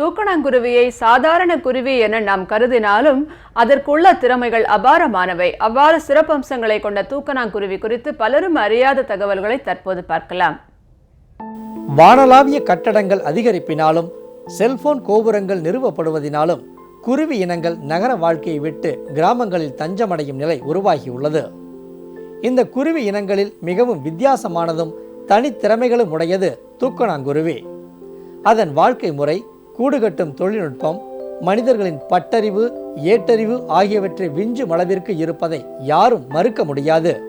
தூக்கணாங்குருவியை சாதாரண குருவி என நாம் கருதினாலும் அதற்குள்ள திறமைகள் அபாரமானவை. அவ்வாறு சிறப்பம்சங்களை கொண்ட தூக்கணாங்குருவி குறித்து பலரும் அறியாத தகவல்களை தற்போது பார்க்கலாம். வானளாவிய கட்டடங்கள் அதிகரிப்பினாலும் செல்போன் கோபுரங்கள் நிறுவப்படுவதினாலும் குருவி இனங்கள் நகர வாழ்க்கையை விட்டு கிராமங்களில் தஞ்சமடையும் நிலை உருவாகியுள்ளது. இந்த குருவி இனங்களில் மிகவும் வித்தியாசமானதும் தனித்திறமைகளும் உடையது தூக்கணாங்குருவி. அதன் வாழ்க்கை முறை கூடுகட்டும் தொழில்நுட்பம் மனிதர்களின் பட்டறிவு ஏட்டறிவு ஆகியவற்றை விஞ்சும் அளவிற்கு இருப்பதை யாரும் மறுக்க முடியாது.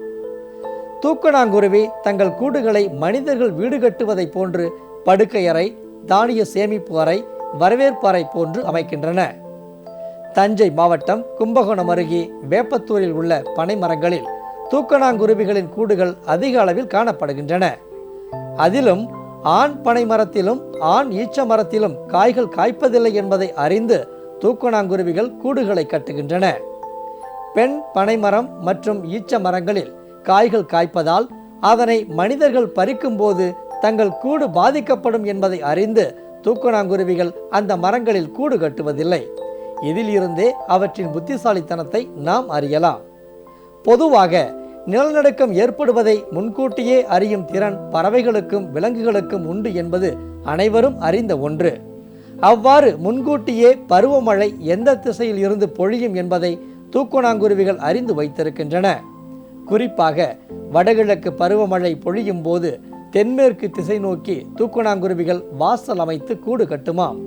தூக்கணாங்குருவி தங்கள் கூடுகளை மனிதர்கள் வீடு கட்டுவதைப் போன்று படுக்கையறை தானிய சேமிப்பு அறை வரவேற்பு அறை போன்று அமைக்கின்றன. தஞ்சை மாவட்டம் கும்பகோணம் அருகே வேப்பத்தூரில் உள்ள பனைமரங்களில் தூக்கணாங்குருவிகளின் கூடுகள் அதிக அளவில் காணப்படுகின்றன. அதிலும் ஆண் பனை மரத்திலும் ஆண் ஈச்ச மரத்திலும் காய்கள் காய்ப்பதில்லை என்பதை அறிந்து தூக்கணாங்குருவிகள் கூடுகளை கட்டுகின்றன. பெண் பனைமரம் மற்றும் ஈச்ச மரங்களில் காய்கள் காய்ப்பதால் அதனை மனிதர்கள் பறிக்கும்போது தங்கள் கூடு பாதிக்கப்படும் என்பதை அறிந்து தூக்கணாங்குருவிகள் அந்த மரங்களில் கூடு கட்டுவதில்லை. இதில் இருந்தே அவற்றின் புத்திசாலித்தனத்தை நாம் அறியலாம். பொதுவாக நிலநடுக்கம் ஏற்படுவதை முன்கூட்டியே அறியும் திறன் பறவைகளுக்கும் விலங்குகளுக்கும் உண்டு என்பது அனைவரும் அறிந்த ஒன்று. அவ்வாறு முன்கூட்டியே பருவமழை எந்த திசையில் இருந்து பொழியும் என்பதை தூக்கணாங்குருவிகள் அறிந்து வைத்திருக்கின்றன. குறிப்பாக வடகிழக்கு பருவமழை பொழியும் போது தென்மேற்கு திசை நோக்கி தூக்கணாங்குருவிகள் வாசல் அமைத்து கூடு கட்டுமாம்.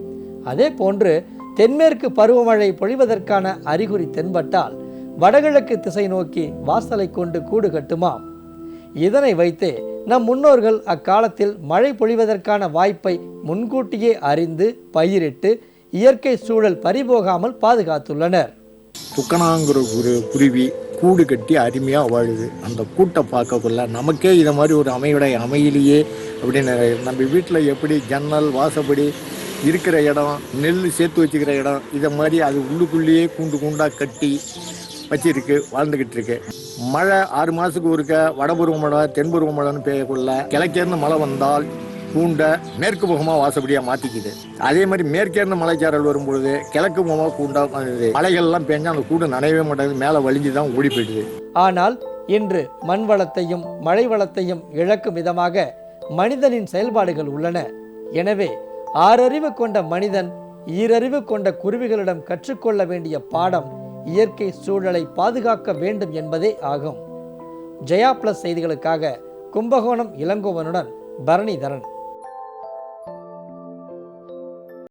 அதே போன்று தென்மேற்கு பருவமழை பொழிவதற்கான அறிகுறி தென்பட்டால் வடகிழக்கு திசை நோக்கி வாசலை கொண்டு கூடு கட்டுமாம் இதனை வைத்தே நம் முன்னோர்கள் அக்காலத்தில் மழை பொழிவதற்கான வாய்ப்பை முன்கூட்டியே அறிந்து பயிரிட்டு இயற்கை சூழல் பறிபோகாமல் பாதுகாத்துள்ளனர். துக்கணாங்கிற ஒரு குருவி கூடு கட்டி அருமையாக வாழுது. அந்த கூட்டை பார்க்கக்குள்ள நமக்கே இதை மாதிரி ஒரு அமையுடைய அமையிலேயே அப்படின்னு நம்ம வீட்டில் எப்படி ஜன்னல் வாசப்படி இருக்கிற இடம் நெல் சேர்த்து வச்சுக்கிற இடம் இதை மாதிரி அது உள்ளுக்குள்ளேயே கூண்டு கூண்டாக கட்டி வச்சிருக்கு வாழ்ந்துகிட்டு இருக்கு மழை ஆறு மாதத்துக்கு ஒருக்க வடபருவ மழை தென்பருவ மழைன்னு பெய்யக்குள்ள கிழக்கேர்ந்து மழை வந்தால் கூண்டை மேற்கு முகமாக வாசப்படியாக மாற்றிக்குது அதே மாதிரி மேற்கேர்ந்து மலைச்சாரல் வரும்பொழுது கிழக்கு முகமாக கூண்டாக மாறுது. மலைகள்லாம் பெஞ்சா அந்த கூண்டு நனையவே மாட்டேங்குது மேலே வலிஞ்சு தான் ஓடி போயிடுது. ஆனால் இன்று மண் வளத்தையும் மழை வளத்தையும் இழக்கும் விதமாக மனிதனின் செயல்பாடுகள் உள்ளன. எனவே ஆறறிவு கொண்ட மனிதன் ஈரறிவு கொண்ட குருவிகளிடம் கற்றுக்கொள்ள வேண்டிய பாடம் இயற்கை சூழலை பாதுகாக்க வேண்டும் என்பதே ஆகும். ஜெயா பிளஸ் செய்திகளுக்காக கும்பகோணம் இளங்கோவனுடன் பரணிதரன்.